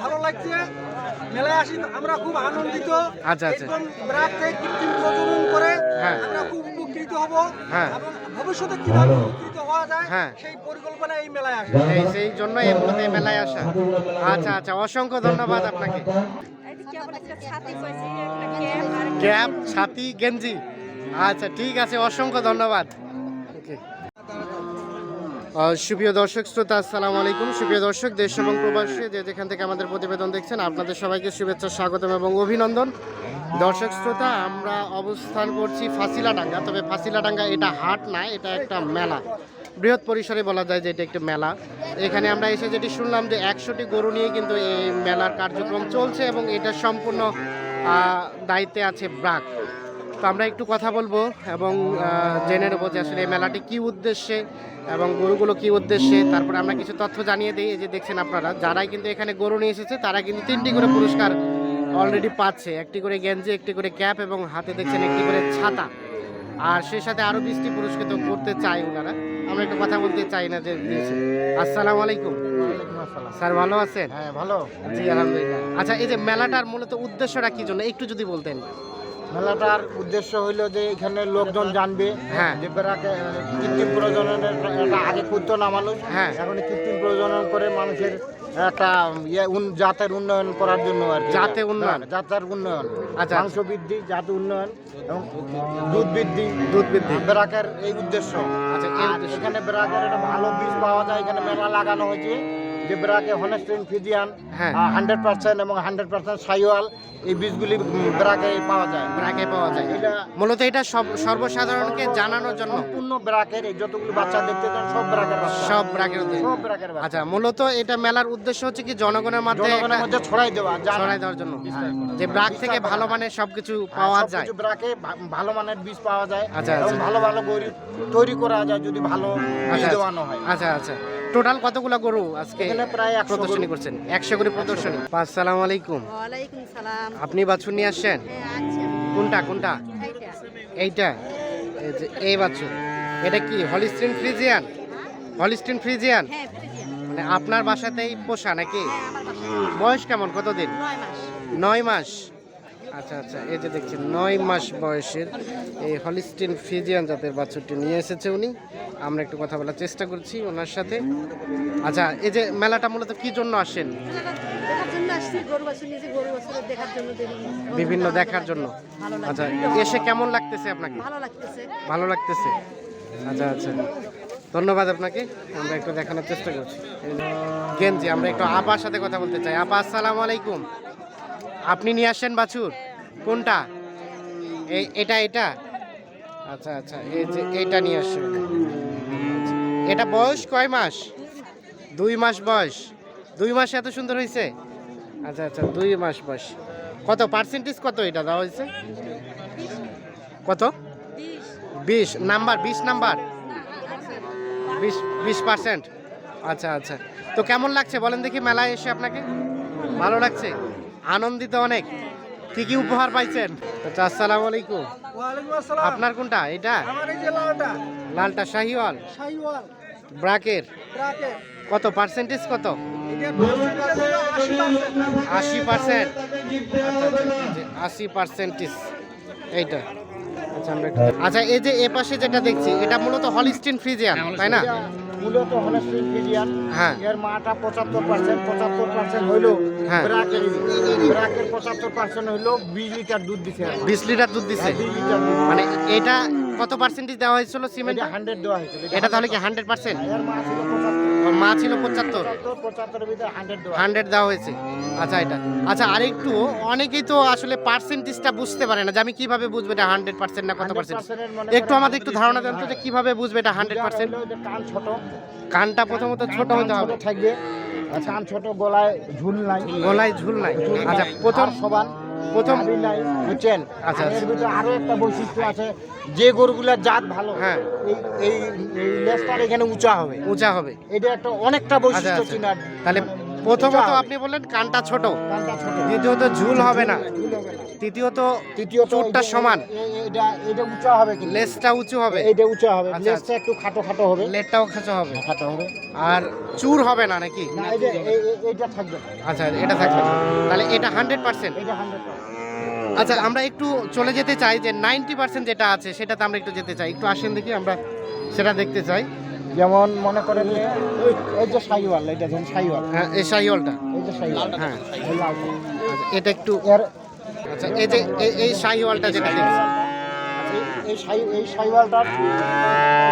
ভালো লাগছে। মেলায় আসি আমরা খুব আনন্দিত। আচ্ছা, আচ্ছা। একদম ব্রাক থেকে কৃত্রিম প্রজনন করে হ্যাঁ। আমরা খুব উপকৃত হব। হ্যাঁ। এবং ভবিষ্যতে কীভাবে উপকৃত হওয়া যায় হ্যাঁ। সেই পরিকল্পনা এই মেলায় আসে এই সেই জন্য এই মূলত এই মেলায় আসা। আচ্ছা আচ্ছা অসংখ্য ধন্যবাদ আপনাকে। ক্যাপ ছাতি গেঞ্জি। আচ্ছা ঠিক আছে অসংখ্য ধন্যবাদ। ওকে সুপ্রিয় দর্শক, শ্রোতা, আসসালামু আলাইকুম। সুপ্রিয় দর্শক, দেশ এবং প্রবাসী যে যেখান থেকে আমাদের প্রতিবেদন দেখছেন, আপনাদের সবাইকে শুভেচ্ছা, স্বাগতম এবং অভিনন্দন। দর্শক, শ্রোতা, আমরা অবস্থান করছি ফাঁসিলাডাঙ্গা। তবে ফাঁসিলাডাঙ্গা এটা হাট না, এটা একটা মেলা। বৃহৎ পরিসরে বলা যায় যে এটা একটা মেলা। এখানে আমরা এসে যেটি শুনলাম যে একশোটি গরু নিয়ে কিন্তু এই মেলার কার্যক্রম চলছে এবং এটা সম্পূর্ণ দায়িত্বে আছে ব্রাক। তো আমরা একটু কথা বলব এবং জেনে নেব যে আসলে এই মেলাটি কি উদ্দেশ্যে এবং গরুগুলো কি উদ্দেশ্যে। তারপরে আমরা কিছু তথ্য জানিয়ে দিই এই যে দেখছেন আপনারা যারাই কিন্তু এখানে গরু নিয়ে এসেছে তারা কিন্তু তিনটি করে পুরস্কার অলরেডি পাচ্ছে। একটি করে গেঞ্জি একটি করে ক্যাপ এবং হাতে দেখছেন একটি করে ছাতা। আর সেই সাথে আরও বিশটি পুরস্কৃত করতে চাই ওনারা। আমরা একটু কথা বলতে চাই না যে আসসালামু আলাইকুম। স্যার ভালো আছেন? হ্যাঁ ভালো। জি আলহামদুলিল্লাহ। আচ্ছা এই যে মেলাটার মূলত উদ্দেশ্যটা কি জন্য? একটু যদি বলতেন। মেলাটার উদ্দেশ্য হইল যে এখানে লোকজন জানবে হ্যাঁ। যে বেড়াকে কৃত্রিম প্রজননের একটা আগে করতো না মানুষ হ্যাঁ। এখন কৃত্রিম প্রজনন করে মানুষের একটা ইয়ে জাতের উন্নয়ন করার জন্য আর। জাতে উন্নয়ন? হ্যাঁ, জাতের উন্নয়ন আচ্ছা। মাংস বৃদ্ধি জাত উন্নয়ন এবং দুধ বৃদ্ধি দুধ বৃদ্ধি বেড়াকের এই উদ্দেশ্য আচ্ছা এখানে বেড়াকের একটা ভালো বীজ পাওয়া যায় এখানে মেলা লাগানো হয়েছে হনেস্টিন ফিজিয়ান হ্যাঁ। হান্ড্রেড পার্সেন্ট এবং হান্ড্রেড পার্সেন্ট সাইওয়াল এই বীজগুলি বেড়াকে পাওয়া যায়। ব্রাকে পাওয়া যায়। এটা মূলত এটা সব সর্বসাধারণকে জানানোর জন্য। সম্পূর্ণ ব্রাকের এই যতগুলো বাচ্চা দেখতে চান সব ব্রাকের সব ব্রাকের সব ব্রাকের আচ্ছা মূলত এটা মেলার উদ্দেশ্য হচ্ছে কি জনগণের মধ্যে জনগণের মধ্যে ছড়াই দেওয়া ছড়াই দেওয়ার জন্য। হ্যাঁ। যে ব্রাক থেকে ভালো মানের সবকিছু হ্যাঁ, পাওয়া যায় ব্রাকে ভালো মানের বীজ পাওয়া যায় আচ্ছা, আচ্ছা। ভালো ভালো গরু তৈরি করা যায় যদি ভালো আচ্ছা হয়। আচ্ছা আচ্ছা। টোটাল কতগুলো গরু আজকে এখানে প্রায় প্রদর্শনী করছেন? একশো করে প্রদর্শনী। আসসালামু আলাইকুম। সালাম। আপনি বাছুর নিয়ে আসছেন? হ্যাঁ আচ্ছা কোনটা কোনটা? এইটা। এই যে এই বাছুর। এটা কি হলিস্টিন ফ্রিজিয়ান হলিস্টিন ফ্রিজিয়ান হ্যাঁ মানে আপনার বাসাতেই পোষা নাকি? হ্যাঁ বয়স কেমন? কতদিন? নয় মাস। আচ্ছা আচ্ছা এই যে দেখছেন, নয় মাস বয়সের এই হলিস্টিন ফিজিয়ান জাতের বাছুরটি নিয়ে এসেছে উনি। আমরা একটু কথা বলার চেষ্টা করছি ওনার সাথে। আচ্ছা এই যে মেলাটা মূলত কি জন্য আসেন। বিভিন্ন দেখার জন্য। আচ্ছা এসে কেমন লাগতেছে আপনাকে? ভালো লাগতেছে। আচ্ছা আচ্ছা। ধন্যবাদ আপনাকে। আমরা একটু দেখানোর চেষ্টা করছি। গেঞ্জি আমরা একটু আপার সাথে কথা বলতে চাই। আপা, আসসালামু আলাইকুম। আপনি নিয়ে আসেন বাছুর? কোনটা? এই এটা এটা? আচ্ছা আচ্ছা এই যে এটা নিয়ে আচ্ছা, এটা বয়স কয় মাস? দুই মাস বয়স। দুই মাস এত সুন্দর হয়েছে আচ্ছা আচ্ছা দুই মাস বয়স। কত? পার্সেন্টেজ কত এটা দেওয়া হয়েছে? কত? বিশ। নাম্বার বিশ নাম্বার? বিশ বিশ পার্সেন্ট আচ্ছা আচ্ছা। তো কেমন লাগছে? বলেন দেখি মেলায় এসে আপনাকে? ভালো লাগছে? আনন্দিত অনেক? কি কি উপহার পাইছেন? আচ্ছা আসসালামু আলাইকুম। আপনার কোনটা? এটা আমার এই যে লালটা। লালটা শাহিওয়াল? সাইওয়াল ব্রাকের? কত? পার্সেন্টেজ কত? এটা percentage হলো 80% আশি পার্সেন্ট আশি পার্সেন্টেজ। এইটা। আচ্ছা আমরা আচ্ছা এই যে এ পাশে যেটা দেখছি এটা মূলত হলিস্টিন ফ্রিজিয়ান তাই না? মূলত হলো ফিজিয়ান হ্যাঁ। এর মাটা পঁচাত্তর পার্সেন্ট পঁচাত্তর পার্সেন্ট হইল হ্যাঁ। ব্রাকের ব্রাকের পঁচাত্তর পার্সেন্ট হইল বিশ লিটার দুধ দিছে বিশ লিটার দুধ দিছে? লিটার মানে এটা কত পার্সেন্টেজ দেওয়া হয়েছিল সিমেন্ট হান্ড্রেড দেওয়া হয়েছিল। এটা তাহলে কি হান্ড্রেড পার্সেন্ট এর মা ছিল পঁচাত্তর। মা ছিল পঁচাত্তর। হান্ড্রেড দেওয়া হয়েছে। আচ্ছা এটা। আচ্ছা আরেকটু অনেকেই তো আসলে পার্সেন্টেজটা বুঝতে পারে না যে আমি কীভাবে বুঝব এটা হান্ড্রেড পার্সেন্ট না কত পার্সেন্ট একটু আমাদের একটু ধারণা দেন তো যে কীভাবে বুঝবে এটা হান্ড্রেড পার্সেন্ট কান ছোট। কানটা প্রথমত ছোট হতে হবে। থাকবে। কান ছোট গলায় ঝুল নাই। গলায় ঝুল নাই। আচ্ছা প্রথম সমান। প্রথম বুঝছেন আচ্ছা, আচ্ছা। ভিতরে আরও একটা বৈশিষ্ট্য আছে যে গরুগুলার জাত ভালো হ্যাঁ। এই এই লেজটার এখানে উঁচা হবে উঁচা হবে এটা একটা অনেকটা বৈশিষ্ট্য আচ্ছা। চিনার তাহলে প্রথমত আপনি বললেন কানটা ছোট কানটা ছোট দ্বিতীয়ত ঝুল হবে না ঝুল হবে না। তৃতীয়ত তৃতীয়ত চুটটা সমান। এটা এটা উঁচা হবে কিন্তু। লেজটা উঁচু হবে। এইটা উঁচা হবে। আচ্ছা, লেজটা একটু খাটো খাটো হবে। লেজটাও খাঁচা হবে। খাটো হবে। আর চুর হবে না নাকি? না এইটা থাকবে। আচ্ছা এটা থাকবে। তাহলে এটা হান্ড্রেড পার্সেন্ট। এইটা হান্ড্রেড আচ্ছা আমরা একটু চলে যেতে চাই যে নাইনটি পার্সেন্ট যেটা আছে সেটাতে আমরা একটু যেতে চাই। একটু আসেন দেখি আমরা সেটা দেখতে চাই। যেমন মনে করেন এই- যে সাইওয়াল এটা ধরুন সাইওয়াল। হ্যাঁ এই শাহিওয়ালটা এই যে সাইওয়াল। হ্যাঁ। আচ্ছা, এটা একটু এর আচ্ছা এই যে এই- শাহিওয়ালটা যেটা দেখছি এই- সাই এই সাইওয়ালটার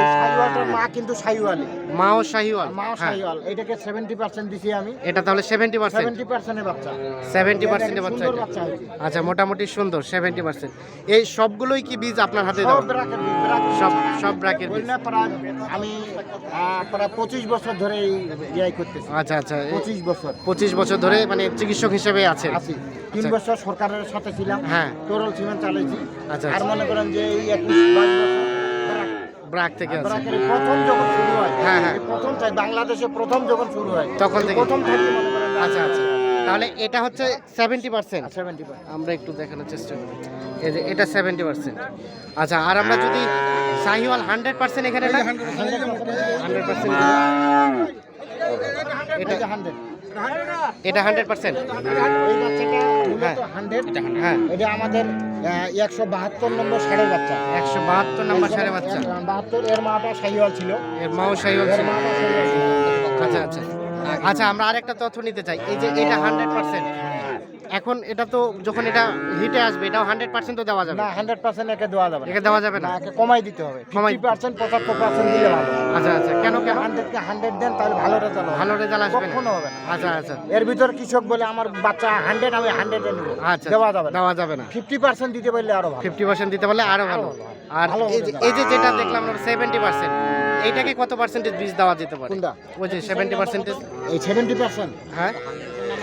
এই সাইওয়ালটার মা কিন্তু সাইওয়ালি। মাও শাহিওয়াল মা হ্যাঁ। সাইওয়াল। এটাকে সেভেন্টি পার্সেন্ট দিছি আমি। এটা তাহলে সেভেন্টি পার্সেন্ট সেভেন্টি পার্সেন্টের বাচ্চা। সেভেন্টি পার্সেন্টের বাচ্চা আচ্ছা মোটামুটি সুন্দর সেভেন্টি পার্সেন্ট এই সবগুলোই কি বীজ আপনার হাতে দেওয়া? সব সব ব্রাকের বীজ। আমি প্রায় পঁচিশ বছর ধরে এই ইয়াই করতেছি। আচ্ছা আচ্ছা এই পঁচিশ বছর। পঁচিশ বছর ধরে মানে চিকিৎসক হিসেবে আছেন। আছি। তিন আচ্ছা। বছর সরকারের সাথে ছিলাম। হ্যাঁ। তরল সিমেন্ট চালাইছি। আচ্ছা, আর আচ্ছা। মনে করেন যে এই ব্রাক। থেকে আছে প্রথম যখন শুরু হয় হ্যাঁ, হ্যাঁ। প্রথম বাংলাদেশে প্রথম যখন শুরু হয় তখন থেকে? প্রথম থেকে আচ্ছা আচ্ছা। তাহলে এটা হচ্ছে সেভেন্টি পার্সেন্ট সেভেন্টি আমরা একটু দেখানোর চেষ্টা করি। এই যে এটা সেভেন্টি পার্সেন্ট আচ্ছা আর আমরা যদি শাহিওয়াল হান্ড্রেড পার্সেন্ট এখানে হান্ড্রেড পার্সেন্ট এটা হান্ড্রেড এটা হান্ড্রেড পার্সেন্ট হ্যাঁ। হ্যাঁ। এটা আমাদের একশো বাহাত্তর নম্বর সাড়ে বাচ্চা। একশো বাহাত্তর নম্বর সাড়ে বাচ্চা। বাহাত্তর এর মাটা সাইওয়াল ছিল। এর মাও শাহিওয়াল ছিল। আচ্ছা আচ্ছা। আচ্ছা আমরা আরেকটা তথ্য নিতে চাই। এই যে এটা হান্ড্রেড পার্সেন্ট এখন এটা তো যখন এটা হিটে আসবে এটাও হান্ড্রেড পার্সেন্ট তো দেওয়া যাবে। না হান্ড্রেড পার্সেন্ট একে দেওয়া যাবে একে দেওয়া যাবে না? একে কমাই দিতে হবে। ফিফটি পার্সেন্ট পঁচাত্তর পার্সেন্ট দিলে ভালো। আচ্ছা আচ্ছা। কেন কেন? হান্ড্রেডকে হান্ড্রেড দেন তাহলে ভালো রেজাল্ট ভালো রেজাল্ট আসবে কখনো হবে না। আচ্ছা আচ্ছা। এর ভিতর কৃষক বলে আমার বাচ্চা হান্ড্রেড আমি হান্ড্রেডে নেব। আচ্ছা দেওয়া যাবে না। দেওয়া যাবে না। ফিফটি পার্সেন্ট দিতে পারলে আরও ভালো। ফিফটি পার্সেন্ট দিতে পারলে আরও ভালো। আর এই যে যেটা দেখলাম আমরা সেভেন্টি পার্সেন্ট এইটাকে কত পার্সেন্টেজ বীজ দেওয়া যেতে পারে? ওই যে সেভেন্টি পার্সেন্টেজ এই সেভেন্টি পার্সেন্ট হ্যাঁ?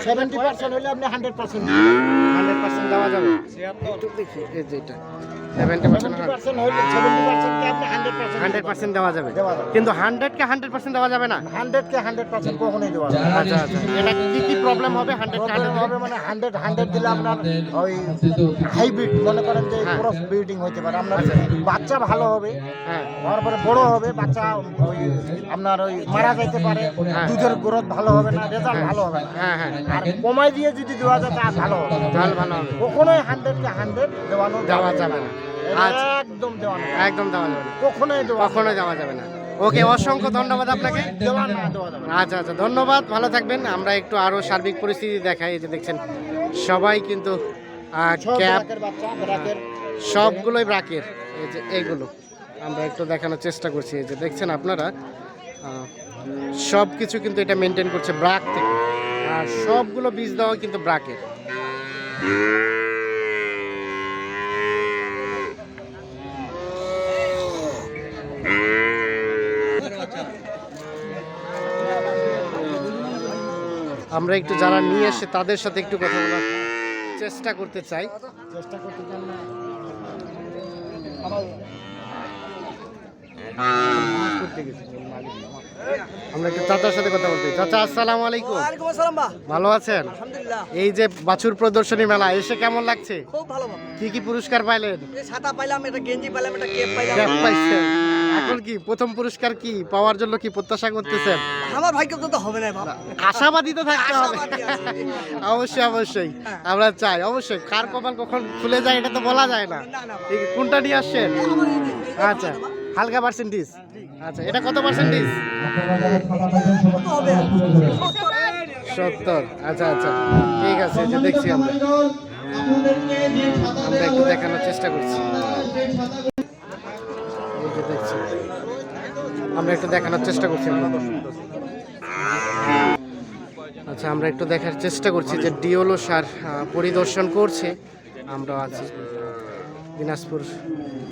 সেভেন্টি পার্সেন্ট হলে আপনি হান্ড্রেড পার্সেন্ট হান্ড্রেড পার্সেন্ট দেওয়া যাবে। একটু দেখি এই যে এটা। সেভেন্টি পার্সেন্ট হান্ড্রেড পার্সেন্ট দেওয়া যাবে। কিন্তু হান্ড্রেডকে হান্ড্রেড পার্সেন্ট দেওয়া যাবে না। হান্ড্রেডকে হান্ড্রেড পার্সেন্ট কখনোই দেওয়া যাবে আচ্ছা আচ্ছা এটা কি কি প্রবলেম হবে? হান্ড্রেড হবে মানে হান্ড্রেড হান্ড্রেড দিলে আপনার ওই হাইব্রিড মনে করেন যে হ্যাঁ। ক্রস ব্রিডিং হতে পারে। আপনার বাচ্চা ভালো হবে হ্যাঁ। তারপরে বড় হবে বাচ্চা ওই আপনার ওই মারা যাইতে পারে। হ্যাঁ। দুধের গ্রোথ ভালো হবে না রেজাল্ট ভালো হবে না। হ্যাঁ হ্যাঁ। আর কমাই দিয়ে যদি দেওয়া যায় তা ভালো হবে। ভালো হবে। কখনোই হান্ড্রেডকে হান্ড্রেড দেওয়ানো দেওয়া যাবে না। আচ্ছা। একদম দেওয়ানো একদম দেওয়া যাবে না। কখনোই দেওয়া কখনো দেওয়া যাবে না। ওকে অসংখ্য ধন্যবাদ আপনাকে। দেওয়া দেওয়া। আচ্ছা আচ্ছা ধন্যবাদ। ভালো থাকবেন। আমরা একটু আরও সার্বিক পরিস্থিতি দেখাই। এই যে দেখছেন সবাই কিন্তু ক্যাপ ব্রাকের সবগুলোই ব্রাকের এই যে এইগুলো। আমরা একটু দেখানোর চেষ্টা করছি। এই যে দেখছেন আপনারা সব কিছু কিন্তু এটা মেনটেন করছে ব্রাক থেকে। আর সবগুলো বীজ দেওয়া কিন্তু ব্রাকের আমরা একটু যারা নিয়ে এসে তাদের সাথে একটু কথা বলার চেষ্টা করতে চাই। চেষ্টা করতে চান আমরা একটু চাচার সাথে কথা বলতে চাচা আসসালামু আলাইকুম। ওয়ালাইকুম ভালো আছেন? এই যে বাছুর প্রদর্শনী মেলা এসে কেমন লাগছে? খুব ভালো। কি কি পুরস্কার পাইলেন? ছাতা পাইলাম একটা গেঞ্জি পাইলাম একটা কেপ পাইলাম। এখন কি প্রথম পুরস্কার কি পাওয়ার জন্য কি প্রত্যাশা করতেছেন? আমার ভাগ্য তো হবে না আশাবাদী তো থাকতে হবে। অবশ্যই অবশ্যই। আমরা চাই অবশ্যই। কার কপাল কখন খুলে যায় এটা তো বলা যায় না। কোনটা নিয়ে আসছেন? আচ্ছা হালকা পার্সেন্টেজ আচ্ছা এটা কত পার্সেন্টেজ সত্তর। সত্তর আচ্ছা আচ্ছা। ঠিক আছে যে দেখছি আমরা। আমরা একটু দেখানোর চেষ্টা করছি। যে দেখছি। আমরা একটু দেখানোর চেষ্টা করছি আচ্ছা আমরা একটু দেখার চেষ্টা করছি যে ডিওলো সার পরিদর্শন করছে। আমরা আছি দিনাজপুর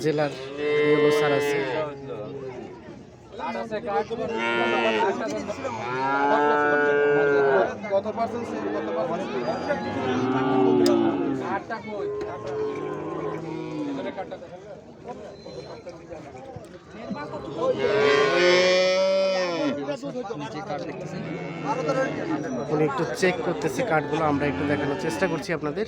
জেলার ডিওলো সার আছে। উনি একটু চেক করতেছে কার্ডগুলো আমরা একটু দেখানোর চেষ্টা করছি আপনাদের।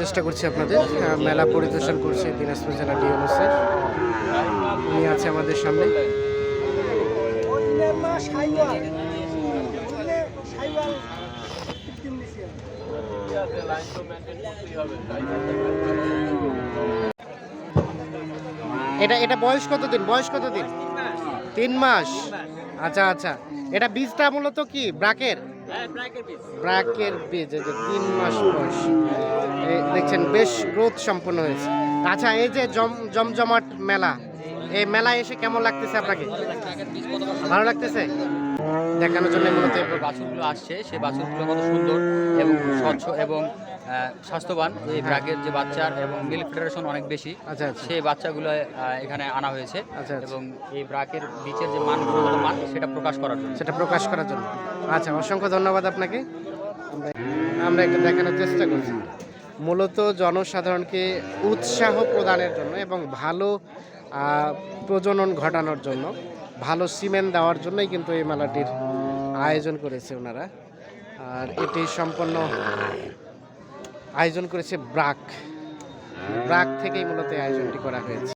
চেষ্টা করছি আপনাদের মেলা পরিদর্শন করছে দিনাজপুর জেলা ডিএমও স্যার উনি আছে আমাদের সামনে। এটা এটা বয়স কত দিন বয়স কত দিন তিন মাস। আচ্ছা আচ্ছা। এটা বীজটা মূলত কি? ব্রাকের? ব্রাকের বীজ। যে তিন মাস বয়স। দেখছেন বেশ গ্রোথ সম্পন্ন হয়েছে। আচ্ছা এই যে জম জমজমাট মেলা এই মেলায় এসে কেমন লাগতেছে আপনাকে? ভালো লাগতেছে? দেখানোর জন্য মূলত বাছুরগুলো আসছে সেই বাছুরগুলো কত সুন্দর এবং স্বচ্ছ এবং স্বাস্থ্যবান। এই ব্রাকের যে বাচ্চার এবং মিল্ক ফেডারেশন অনেক বেশি আচ্ছা আচ্ছা। সেই বাচ্চাগুলো এখানে আনা হয়েছে আচ্ছা। এবং এই ব্রাকের বীজের যে মান মান সেটা প্রকাশ করার জন্য। সেটা প্রকাশ করার জন্য। আচ্ছা অসংখ্য ধন্যবাদ আপনাকে। আমরা- আমরা একটু দেখানোর চেষ্টা করছি। মূলত জনসাধারণকে উৎসাহ প্রদানের জন্য এবং ভালো প্রজনন ঘটানোর জন্য, ভালো সিমেন্ট দেওয়ার জন্যই কিন্তু এই মেলাটির আয়োজন করেছে ওনারা। আর এটি সম্পন্ন আয়োজন করেছে ব্রাক। ব্রাক থেকেই মূলত আয়োজনটি করা হয়েছে।